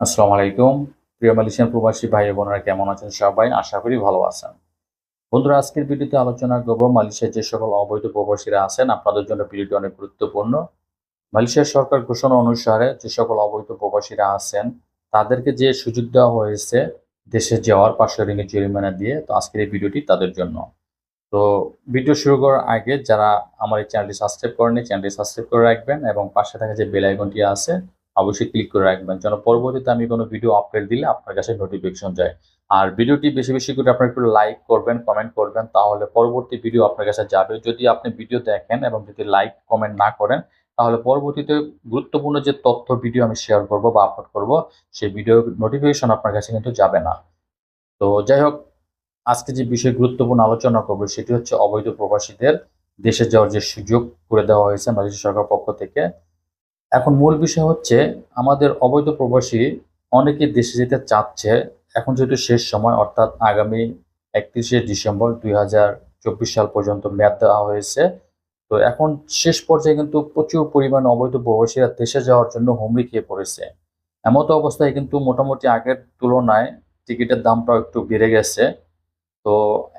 আসসালামু আলাইকুম। প্রিয় মালয়েশিয়ান প্রবাসী ভাই বোনেরা, কেমন আছেন সবাই? আশা করি ভালো আছেন। বন্ধুরা, আজকের ভিডিওতে আলোচনা করব মালয়েশিয়ার যে সকল অবৈধ প্রবাসীরা আছেন, আপনাদের জন্য ভিডিওটি অনেক গুরুত্বপূর্ণ। মালয়েশিয়ার সরকার ঘোষণা অনুসারে যে সকল অবৈধ প্রবাসীরা আছেন, তাদেরকে যে সুযোগ দেওয়া হয়েছে, দেশে যাওয়ার পাঁচশো রিঙ্গিত জরিমানা দিয়ে, তো আজকের এই ভিডিওটি তাদের জন্য। তো ভিডিও শুরু করার আগে যারা আমার এই চ্যানেলটি সাবস্ক্রাইব করেনি চ্যানেলটি সাবস্ক্রাইব করে রাখবেন এবং পাশে থাকা যে বেল আইকনটি আছে অবশ্যই ক্লিক করে রাখবেন। যেন পরবর্তীতে আমি কোনো ভিডিও আপলোড দিলে আপনার কাছে নোটিফিকেশন যায়। আর ভিডিওটি বেশি বেশি করে আপনারা একটু লাইক করবেন কমেন্ট করবেন, তাহলে পরবর্তী ভিডিও আপনার কাছে যাবে। যদি আপনি ভিডিও দেখেন এবং যদি লাইক কমেন্ট না করেন, তাহলে পরবর্তীতে গুরুত্বপূর্ণ যে তথ্য ভিডিও আমি শেয়ার করব বা আপলোড করব সেই ভিডিও নোটিফিকেশন আপনার কাছে কিন্তু যাবে না। তো যাই হোক, আজকে যে বিষয় গুরুত্বপূর্ণ আলোচনা করব, সেটি হচ্ছে অবৈধ প্রবাসীদের দেশে যাওয়ার যে সুযোগ করে দেওয়া হয়েছে মালয়েশিয়া সরকার পক্ষ থেকে। এখন মূল বিষয় হচ্ছে, আমাদের অবৈধ প্রবাসী অনেকে দেশে যেতে চাচ্ছে। এখন যেহেতু শেষ সময়, অর্থাৎ আগামী একত্রিশে ডিসেম্বর দুই হাজার চব্বিশ সাল পর্যন্ত মেয়াদ দেওয়া হয়েছে। তো এখন শেষ পর্যায়ে কিন্তু প্রচুর পরিমাণে অবৈধ প্রবাসীরা দেশে যাওয়ার জন্য হুমড়ি খেয়ে পড়েছে। এমতো অবস্থায় কিন্তু মোটামুটি আগের তুলনায় টিকিটের দামটাও একটু বেড়ে গেছে। তো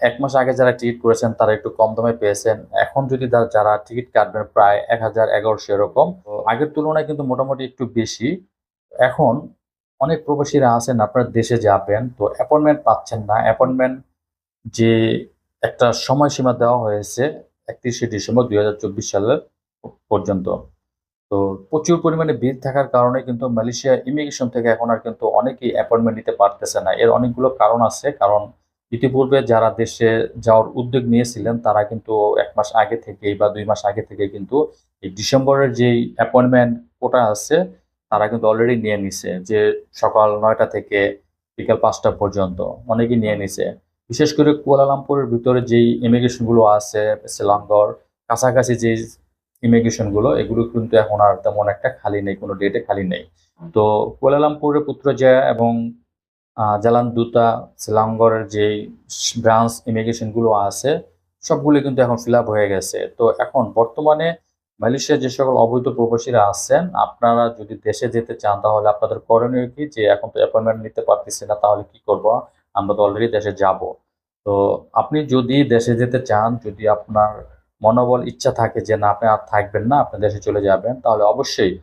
এক মাস আগে যারা টিকিট করেছেন তারা একটু কম দামে পেয়েছেন। এখন যদি যারা টিকিট কাটবেন প্রায় এক হাজার এগারোশো এরকম। আগের তুলনায় কিন্তু মোটামুটি একটু বেশি। এখন অনেক প্রবাসীরা আছেন আপনার দেশে যাবেন তো অ্যাপয়েন্টমেন্ট পাচ্ছেন না। অ্যাপয়েন্টমেন্ট যে একটা সময়সীমা দেওয়া হয়েছে একত্রিশে ডিসেম্বর দুই হাজার চব্বিশ সালের পর্যন্ত। তো প্রচুর পরিমাণে ভিড় থাকার কারণে কিন্তু মালয়েশিয়া ইমিগ্রেশন থেকে এখন আর কিন্তু অনেকেই অ্যাপয়েন্টমেন্ট নিতে পারতেছে না। এর অনেকগুলো কারণ আছে কারণ ইতিপূর্বে যারা দেশে যাওয়ার উদ্যোগ নিয়েছিলেন, তারা কিন্তু এক মাস আগে থেকেই বা দুই মাস আগে থেকে কিন্তু এই ডিসেম্বরের যেই অ্যাপয়েন্টমেন্ট কোটা আছে, তারা কিন্তু অলরেডি নিয়ে নিছে যে সকাল নয়টা থেকে বিকাল পাঁচটা পর্যন্ত অনেকেই নিয়ে নিছে। বিশেষ করে কুয়ালালামপুরের ভিতরে যেই ইমিগ্রেশনগুলো আছে সেলাঙ্গর কাছাকাছি যে ইমিগ্রেশনগুলো এগুলো কিন্তু এখন আর তেমন একটা খালি নেই, কোনো ডেটে খালি নেই। তো কুয়ালালামপুরের পুত্র পুত্রজয়া এবং জালান দুতা সিলাঙ্গরের যে ব্রাঞ্চ ইমিগ্রেশনগুলো আছে, সবগুলো কিন্তু এখন ফিল হয়ে গেছে। তো এখন বর্তমানে মালয়েশিয়ার যে সকল অবৈধ প্রবাসীরা আছেন, আপনারা যদি দেশে যেতে চান, তাহলে আপনাদের করণীয় কি? যে এখন তো অ্যাপয়েন্টমেন্ট নিতে পারতেছি না, তাহলে কি করব? আমরা তো অলরেডি দেশে যাব। তো আপনি যদি দেশে যেতে চান, যদি আপনার মনোবল ইচ্ছা থাকে যে না, আপনি আর থাকবেন না, আপনি দেশে চলে যাবেন, তাহলে অবশ্যই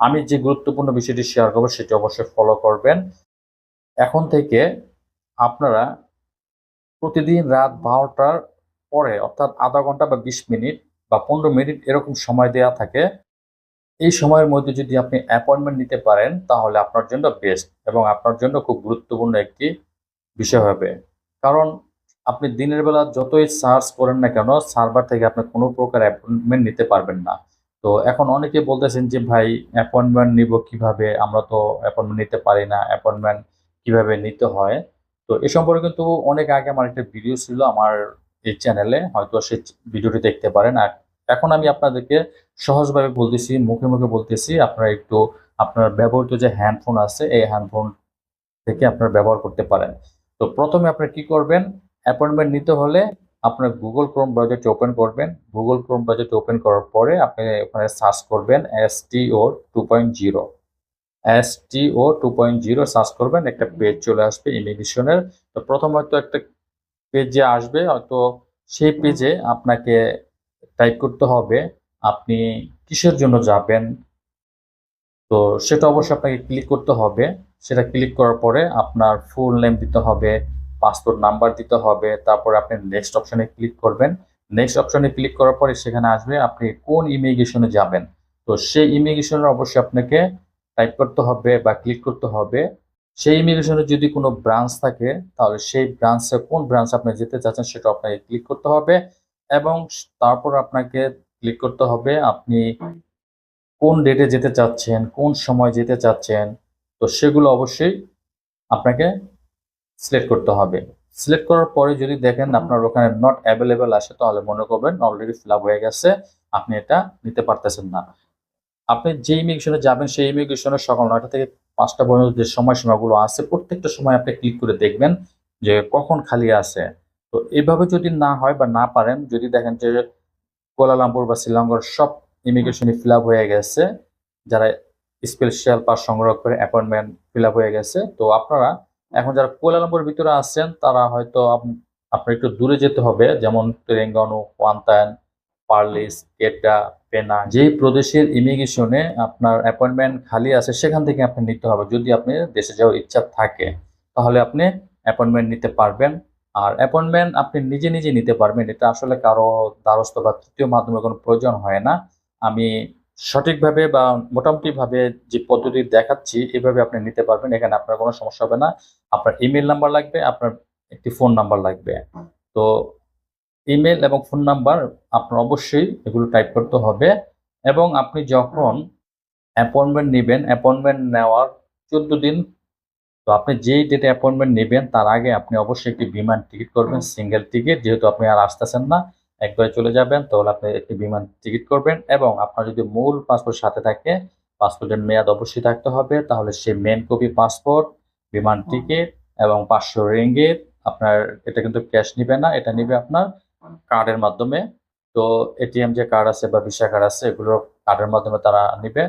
আমি যে গুরুত্বপূর্ণ বিষয়টি শেয়ার করব, সেটি অবশ্যই ফলো করবেন। এখন থেকে আপনারা প্রতিদিন রাত বারোটার পরে, অর্থাৎ আধা ঘণ্টা বা বিশ মিনিট বা পনেরো মিনিট এরকম সময় দেওয়া থাকে, এই সময়ের মধ্যে যদি আপনি অ্যাপয়েন্টমেন্ট নিতে পারেন, তাহলে আপনার জন্য বেস্ট এবং আপনার জন্য খুব গুরুত্বপূর্ণ একটি বিষয় হবে। কারণ আপনি দিনের বেলা যতই সার্চ করেন না কেন সার্ভার থেকে আপনি কোনো প্রকার অ্যাপয়েন্টমেন্ট নিতে পারবেন না। তো এখন অনেকে বলতেছেন যে, ভাই অ্যাপয়েন্টমেন্ট নিব কীভাবে? আমরা তো অ্যাপয়েন্টমেন্ট নিতে পারি না অ্যাপয়েন্টমেন্ট কীভাবে নিতে হয়। তো এ সম্পর্কে কিন্তু অনেক আগে আমার একটা ভিডিও ছিল আমার এই চ্যানেলে হয়তো সে ভিডিওটি দেখতে পারেন। আর এখন আমি আপনাদেরকে সহজভাবে বলতেছি, মুখে মুখে বলতেছি, আপনারা একটু আপনার ব্যবহৃত যে হ্যান্ডফোন আছে, এই হ্যান্ডফোন থেকে আপনারা ব্যবহার করতে পারেন। তো প্রথমে আপনারা কি করবেন অ্যাপয়েন্টমেন্ট নিতে হলে আপনার গুগল ক্রোম ব্রাউজারটি ওপেন করবেন। গুগল ক্রোম ব্রাউজারটি ওপেন করার পরে আপনি ওখানে সার্চ করবেন S T O two point zero S O two point zero search করবেন, একটা পেজ চলে আসবে ইমিগ্রেশনের তো প্রথম হয়তো একটা পেজে আসবে, হয়তো সেই পেজে আপনাকে টাইপ করতে হবে, আপনি কিসের জন্য যাবেন? তো সেটা অবশ্যই আপনাকে ক্লিক করতে হবে। সেটা ক্লিক করার পরে আপনার ফুল নেম দিতে হবে পাসপোর্ট নাম্বার দিতে হবে, তারপরে আপনি নেক্সট অপশনে ক্লিক করবেন। নেক্সট অপশনে ক্লিক করার পরে সেখানে আসবে আপনি কোন ইমিগ্রেশনে যাবেন। তো সেই ইমিগ্রেশনের অবশ্যই আপনাকে টাইপ করতে হবে বা ক্লিক করতে হবে। সেই ইমিগ্রেশনে যদি কোনো ব্রাঞ্চ থাকে তাহলে সেই ব্রাঞ্চে কোন ব্রাঞ্চ আপনি যেতে চাচ্ছেন সেটা আপনাকে ক্লিক করতে হবে এবং তারপর আপনাকে ক্লিক করতে হবে আপনি কোন ডেটে যেতে চাচ্ছেন কোন সময় যেতে চাচ্ছেন তো সেগুলো অবশ্যই আপনাকে সিলেক্ট করতে হবে। সিলেক্ট করার পরে যদি দেখেন আপনার ওখানে নট অ্যাভেলেবেল আসে তাহলে মনে করবেন অলরেডি ফিল আপ হয়ে গেছে আপনি এটা নিতে পারতেছেন না। আপনি যে ইমিগ্রেশনে যাবেন, সেই ইমিগ্রেশনে সকাল নয়টা থেকে পাঁচটা পর্যন্ত যে সময়সীমাগুলো আছে, প্রত্যেকটা সময় আপনি ক্লিক করে দেখবেন যে কখন খালি আছে। তো এইভাবে যদি না হয় বা না পারেন, যদি দেখেন যে কুয়ালালামপুর বা শ্রীলঙ্কার সব ইমিগ্রেশনে ফিল হয়ে গেছে, যারা স্পেশাল পাস সংগ্রহ করে অ্যাপয়েন্টমেন্ট ফিল হয়ে গেছে, তো আপনারা এখন যারা কুয়ালালামপুরের ভিতরে আছেন, তারা হয়তো আপ- আপনার একটু দূরে যেতে হবে, যেমন তেরেঙ্গানু ওয়ান্তান, পার্লিস কেটা পেনা যেই প্রদেশের ইমিগ্রেশনে আপনার অ্যাপয়েন্টমেন্ট খালি আছে, সেখান থেকে আপনি নিতে হবে। যদি আপনি দেশে যাওয়ার ইচ্ছা থাকে, তাহলে আপনি অ্যাপয়েন্টমেন্ট নিতে পারবেন। আর অ্যাপয়েন্টমেন্ট আপনি নিজে নিজে নিতে পারবেন। এটা আসলে কারও দ্বারস্থ বা তৃতীয় মাধ্যমে কোনো প্রয়োজন হয় না। আমি সঠিকভাবে বা মোটামুটিভাবে যে পদ্ধতি দেখাচ্ছি, এভাবে আপনি নিতে পারবেন। এখানে আপনার কোনো সমস্যা হবে না। আপনার ইমেল নাম্বার লাগবে, আপনার একটি ফোন নাম্বার লাগবে। তো ইমেল এবং ফোন নাম্বার আপনার অবশ্যই এগুলো টাইপ করতে হবে। এবং আপনি যখন অ্যাপয়েন্টমেন্ট নেবেন অ্যাপয়েন্টমেন্ট নেওয়ার চোদ্দ দিন তো আপনি যেই ডেটে অ্যাপয়েন্টমেন্ট নেবেন তার আগে আপনি অবশ্যই একটি বিমান টিকিট করবেন সিঙ্গেল টিকিট যেহেতু আপনি আর আসতেছেন না একবারে চলে যাবেন তাহলে আপনি একটি বিমান টিকিট করবেন এবং আপনার যদি মূল পাসপোর্ট সাথে থাকে পাসপোর্টের মেয়াদ অবশ্যই থাকতে হবে তাহলে সে মেন কপি পাসপোর্ট বিমান টিকিট এবং পাঁচশো রিঙ্গিত আপনার এটা কিন্তু ক্যাশ নিবে না এটা নিবে আপনার কার্ডের মাধ্যমে। তো এটিএম যে কার্ড আছে বা ভিসা কার্ড আছে, এগুলো কার্ডের মাধ্যমে তারা নিবে।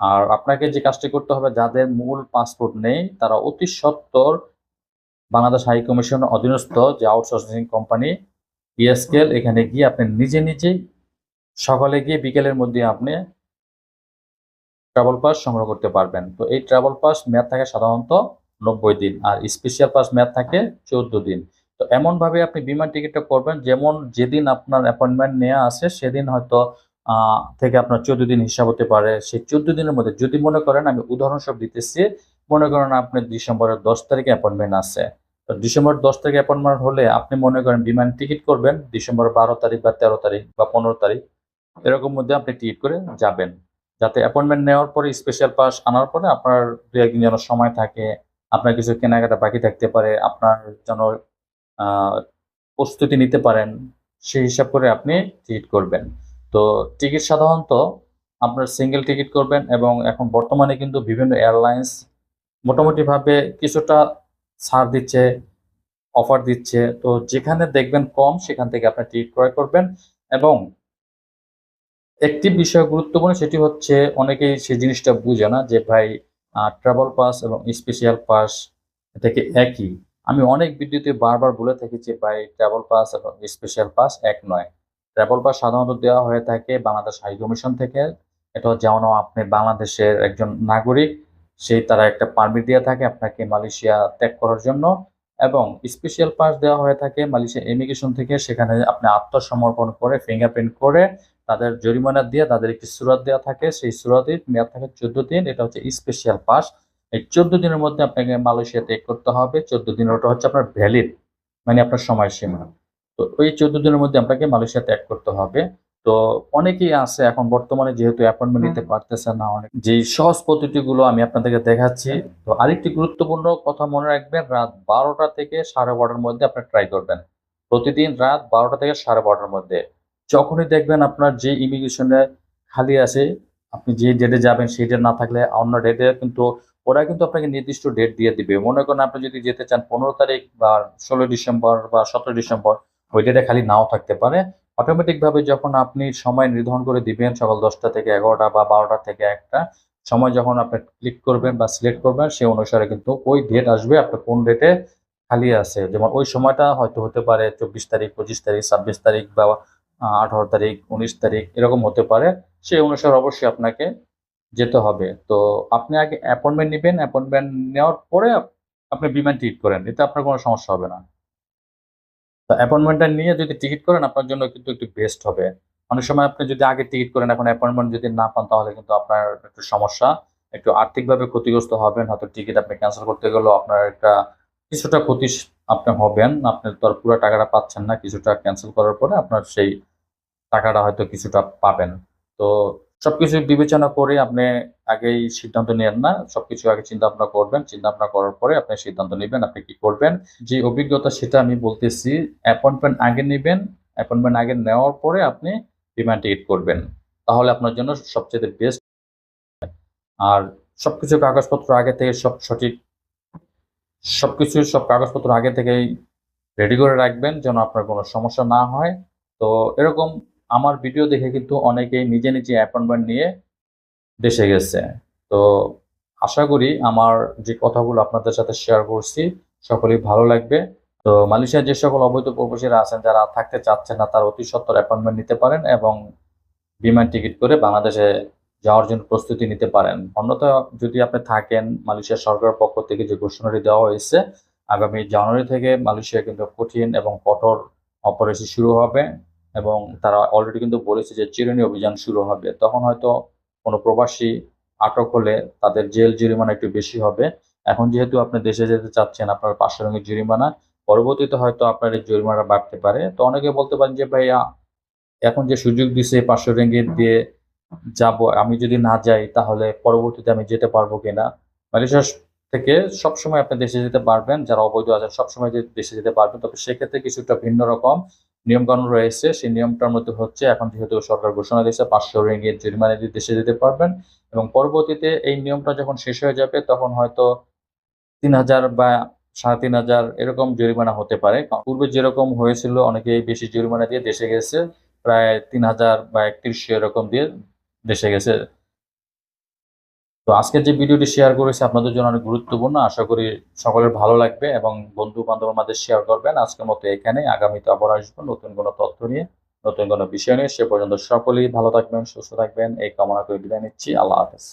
আর আপনাকে যে কাজটি করতে হবে, যাদের মূল পাসপোর্ট নেই, তারা অতি সত্বর বাংলাদেশ হাই কমিশন অধীনস্থ যে আউটসোর্সিং কোম্পানি ইএসকেল এখানে গিয়ে আপনি নিজে নিজেই সকালে গিয়ে বিকেলের মধ্যে আপনি ট্রাভেল পাস সংগ্রহ করতে পারবেন। তো এই ট্রাভেল পাস মেয়াদ থাকে সাধারণত নব্বই দিন, আর স্পেশাল পাস মেয়াদ থাকে চোদ্দ দিন। তো এমন ভাবে আপনি বিমান টিকিটটা করবেন, যেমন যেদিন আপনার অ্যাপয়েন্টমেন্ট নেওয়া আছে, সেদিন হয়তো থেকে আপনার চোদ্দ দিন হিসাব হতে পারে। সেই চোদ্দ দিনের মধ্যে যদি মনে করেন, আমি উদাহরণস্বরূপ দিতেছি, মনে করেন আপনার ডিসেম্বরের দশ তারিখে অ্যাপয়েন্টমেন্ট আছে। তো ডিসেম্বর দশ তারিখে অ্যাপয়েন্টমেন্ট হলে আপনি মনে করেন বিমান টিকিট করবেন, ডিসেম্বর বারো তারিখ বা তেরো তারিখ বা পনেরো তারিখ, এরকম মধ্যে আপনি টিকিট করে যাবেন। যাতে অ্যাপয়েন্টমেন্ট নেওয়ার পরে স্পেশাল পাস আনার পরে আপনার দু একদিন যেন সময় থাকে, আপনার কিছু কেনাকাটা বাকি থাকতে পারে, আপনার যেন প্রস্তুতি নিতে পারেন, সেই হিসাব করে আপনি টিকিট করবেন। তো টিকিট সাধারণত আপনার সিঙ্গেল টিকিট করবেন এবং এখন বর্তমানে কিন্তু বিভিন্ন এয়ারলাইন্স মোটামুটিভাবে কিছুটা ছাড় দিচ্ছে অফার দিচ্ছে। তো যেখানে দেখবেন কম, সেখান থেকে আপনি টিকিট ক্রয় করবেন এবং একটি বিষয় গুরুত্বপূর্ণ, সেটি হচ্ছে অনেকেই সেই জিনিসটা বুঝে না যে ভাই ট্রাভেল পাস এবং স্পেশাল পাস এটা কি একই? আমি অনেক ভিডিওতে বারবার বলে থাকি যে ভাই ট্রাভেল পাস এবং স্পেশাল পাস এক নয়। ট্রাভেল পাস সাধারণত দেওয়া হয়ে থাকে বাংলাদেশ হাই কমিশন থেকে। এটা যেমন আপনি বাংলাদেশের একজন নাগরিক সেই তারা একটা পারমিট দিয়ে থাকে আপনাকে মালয়েশিয়া ত্যাগ করার জন্য এবং স্পেশাল পাস দেওয়া হয়ে থাকে মালয়েশিয়া ইমিগ্রেশন থেকে। সেখানে আপনি আত্মসমর্পণ করে ফিঙ্গারপ্রিন্ট করে তাদের জরিমানা দিয়ে তাদের একটি সুরাত দেওয়া থাকে। সেই সুরাতের মেয়াদ থাকে চোদ্দ দিন। এটা হচ্ছে স্পেশাল পাস এই চোদ্দ দিনের মধ্যে আপনাকে মালয়েশিয়া ত্যাগ করতে হবে। চোদ্দ দিন ওটা হচ্ছে আপনার ভ্যালিড মানে আপনার সময়সীমা। তো ওই চোদ্দ দিনের মধ্যে আপনাকে মালয়েশিয়া ত্যাগ করতে হবে। তো অনেকেই আছে এখন বর্তমানে যেহেতু অ্যাপয়েন্টমেন্ট নিতে পারতেছে না অনেক যে সহজ পদ্ধতিগুলো আমি আপনাদেরকে দেখাচ্ছি তো আরেকটি গুরুত্বপূর্ণ কথা মনে রাখবেন রাত বারোটা থেকে সাড়ে বারোটার মধ্যে আপনি ট্রাই করবেন। প্রতিদিন রাত বারোটা থেকে সাড়ে বারোটার মধ্যে। যখনই দেখবেন আপনার যে ইমিগ্রেশনে খালি আছে আপনি যে ডেটে যাবেন সেই ডেট না থাকলে অন্য ডেটে কিন্তু ওরা কিন্তু আপনাকে নির্দিষ্ট ডেট দিয়ে দিবে। মনে করেন আপনি যদি যেতে চান পনেরো তারিখ বা ষোলো ডিসেম্বর বা সতেরো ডিসেম্বর, ওই ডেটে খালি নাও থাকতে পারে। অটোমেটিক ভাবে যখন আপনি সময় নির্ধারণ করে দিবেন, সকাল দশটা থেকে এগারোটা বা বারোটা থেকে একটা, সময় যখন আপনি ক্লিক করবেন বা সিলেক্ট করবেন, সেই অনুসারে কিন্তু ওই ডেট আসবে আপনার কোন ডেটে খালি আছে। যেমন ওই সময়টা হয়তো হতে পারে চব্বিশ তারিখ, পঁচিশ তারিখ, ছাব্বিশ তারিখ বা আঠারো তারিখ, উনিশ তারিখ, এরকম হতে পারে। সেই অনুসারে অবশ্যই আপনাকে যেতে হবে। তো আপনি আগে অ্যাপয়েন্টমেন্ট নেবেন অ্যাপয়েন্টমেন্ট নেওয়ার পরে আপনি বিমান টিকিট করেন, এতে আপনার কোনো সমস্যা হবে না। তো অ্যাপয়েন্টমেন্টটা নিয়ে যদি টিকিট করেন, আপনার জন্য কিন্তু একটু বেস্ট হবে। অনেক সময় আপনি যদি আগে টিকিট করেন, এখন অ্যাপয়েন্টমেন্ট যদি না পান, তাহলে কিন্তু আপনার একটু সমস্যা। একটু আর্থিকভাবে ক্ষতিগ্রস্ত হবেন, হয়তো টিকিট আপনি ক্যান্সেল করতে গেলেও আপনার একটা কিছুটা ক্ষতি আপনি হবেন। আপনি তো আর পুরো টাকাটা পাচ্ছেন না, কিছুটা ক্যান্সেল করার পরে আপনার সেই টাকাটা হয়তো কিছুটা পাবেন। তো সবকিছু বিবেচনা করে আপনি আগেই সিদ্ধান্ত নেন না, সবকিছু আগে চিন্তা ভাবনা করবেন চিন্তা ভাবনা করার পরে আপনি সিদ্ধান্ত নেবেন আপনি কি করবেন। যে অভিজ্ঞতা সেটা আমি বলতেছি অ্যাপয়েন্টমেন্ট আগে নেবেন অ্যাপয়েন্টমেন্ট আগে নেওয়ার পরে আপনি বিমান টিকিট করবেন। তাহলে আপনার জন্য সবচেয়ে বেস্ট আর সবকিছু কাগজপত্র আগে থেকে সব সঠিক, সবকিছু সব কাগজপত্র আগে থেকেই রেডি করে রাখবেন যেন আপনার কোনো সমস্যা না হয়। তো এরকম আমার ভিডিও দেখে কিন্তু অনেকেই নিজে নিজে অ্যাপয়েন্টমেন্ট নিয়ে দেশে গেছে। তো আশা করি আমার যে কথাগুলো আপনাদের সাথে শেয়ার করছি, সকলেই ভালো লাগবে। তো মালয়েশিয়ার যে সকল অবৈধ প্রবাসীরা আছেন, যারা থাকতে চাচ্ছেন না, তারা অতি সত্তর অ্যাপয়েন্টমেন্ট নিতে পারেন এবং বিমান টিকিট করে বাংলাদেশে যাওয়ার জন্য প্রস্তুতি নিতে পারেন। অন্যথা যদি আপনি থাকেন মালয়েশিয়া সরকারের পক্ষ থেকে যে ঘোষণাটি দেওয়া হয়েছে, আগামী জানুয়ারি থেকে মালয়েশিয়া কিন্তু কঠিন এবং কঠোর অপারেশন শুরু হবে। এবং তারা অলরেডি কিন্তু বলেছে যে চিরুনি অভিযান শুরু হবে। তখন হয়তো কোনো প্রবাসী আটক হলে তাদের জেল জরিমানা একটু বেশি হবে। এখন যেহেতু আপনি দেশে যেতে চাচ্ছেন, আপনার পাঁচশো রঙের জরিমানা, পরবর্তীতে হয়তো আপনার এই জরিমানা বাড়তে পারে। তো অনেকে বলতে পারেন যে, ভাইয়া, এখন যে সুযোগ দিছে পাঁচশো রেঙ্গিত দিয়ে যাব, আমি যদি না যাই তাহলে পরবর্তীতে আমি যেতে পারব কিনা? মালয়েশিয়া থেকে সবসময় আপনি দেশে যেতে পারবেন, যারা অবৈধ আছেন সবসময় দেশে যেতে পারবেন। তবে সেক্ষেত্রে কিছুটা ভিন্ন রকম। নিয়মকানুন রয়েছে, সেই নিয়মটার মধ্যে হচ্ছে এখন যেহেতু সরকার ঘোষণা দিয়েছে, পাঁচশো রেঙ্গিত জরিমানা দিয়ে দেশে যেতে পারবেন এবং পরবর্তীতে এই নিয়মটা যখন শেষ হয়ে যাবে, তখন হয়তো তিন হাজার বা সাড়ে তিন হাজার এরকম জরিমানা হতে পারে। পূর্বে যেরকম হয়েছিল অনেকে বেশি জরিমানা দিয়ে দেশে গেছে, প্রায় তিন হাজার বা একত্রিশশো এরকম দিয়ে দেশে গেছে। তো আজকের যে ভিডিওটি শেয়ার করেছি আপনাদের জন্য অনেক গুরুত্বপূর্ণ। আশা করি সকলের ভালো লাগবে এবং বন্ধু বান্ধবের মাঝে শেয়ার করবেন। আজকের মতো এখানে আগামীতে আবার আসব নতুন কোনো তথ্য নিয়ে, নতুন কোনো বিষয় নিয়ে। সে পর্যন্ত সকলেই ভালো থাকবেন, সুস্থ থাকবেন। এই কামনা করে বিদায় নিচ্ছি। আল্লাহ হাফেজ।